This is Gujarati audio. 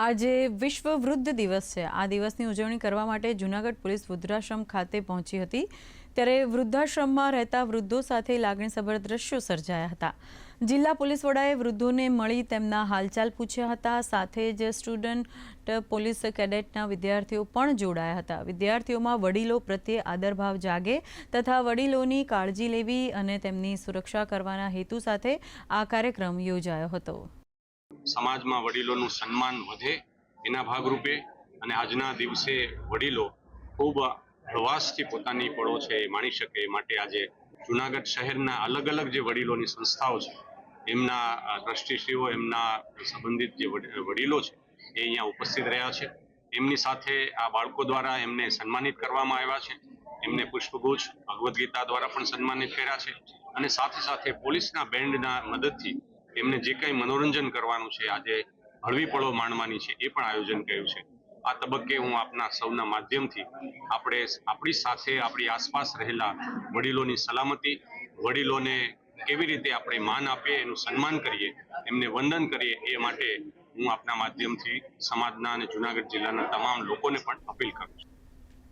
આજે વિશ્વ વૃદ્ધ દિવસ છે. આ દિવસની ઉજવણી કરવા માટે જૂનાગઢ પોલીસ વૃદ્ધાશ્રમ ખાતે પહોંચી હતી. ત્યારે વૃદ્ધાશ્રમમાં રહેતા વૃદ્ધો સાથે લાગણીસભર દ્રશ્યો સર્જાયા હતા. જિલ્લા પોલીસ વડાએ વૃદ્ધોને મળી તેમના હાલચાલ પૂછ્યા હતા. સાથે જ સ્ટુડન્ટ પોલીસ કેડેટના વિદ્યાર્થીઓ પણ જોડાયા હતા. વિદ્યાર્થીઓમાં વડીલો પ્રત્યે આદરભાવ જાગે તથા વડીલોની કાળજી લેવી અને તેમની સુરક્ષા કરવાના હેતુ સાથે આ કાર્યક્રમ યોજાયો હતો. સમાજમાં વડીલોનું સન્માન વધે એના ભાગરૂપે અને આજના દિવસે વડીલો ખૂબ હળવાશથી પોતાની પળો છે એ માણી શકે એ માટે આજે જુનાગઢ શહેરના અલગ અલગ જે વડીલોની સંસ્થાઓ છે, એમના ટ્રસ્ટીશ્રીઓ, એમના સંબંધિત જે વડીલો છે એ અહીંયા ઉપસ્થિત રહ્યા છે. એમની સાથે આ બાળકો દ્વારા એમને સન્માનિત કરવામાં આવ્યા છે. એમને પુષ્પગુચ્છ, ભગવદ્ ગીતા દ્વારા પણ સન્માનિત કર્યા છે અને સાથે સાથે પોલીસના બેન્ડના મદદથી એમને જે કંઈ મનોરંજન કરવાનું છે, આજે હળવી પળો માણવાની છે, એ પણ આયોજન કર્યું છે. આ તબક્કે હું આપના સૌના માધ્યમથી આપણે આપણી સાથે આપણી આસપાસ રહેલા વડીલોની સલામતી, વડીલોને કેવી રીતે આપણે માન આપીએ, એનું સન્માન કરીએ, એમને વંદન કરીએ, એ માટે હું આપના માધ્યમથી સમાજના અને જુનાગઢ જિલ્લાના તમામ લોકોને પણ અપીલ કરું છું.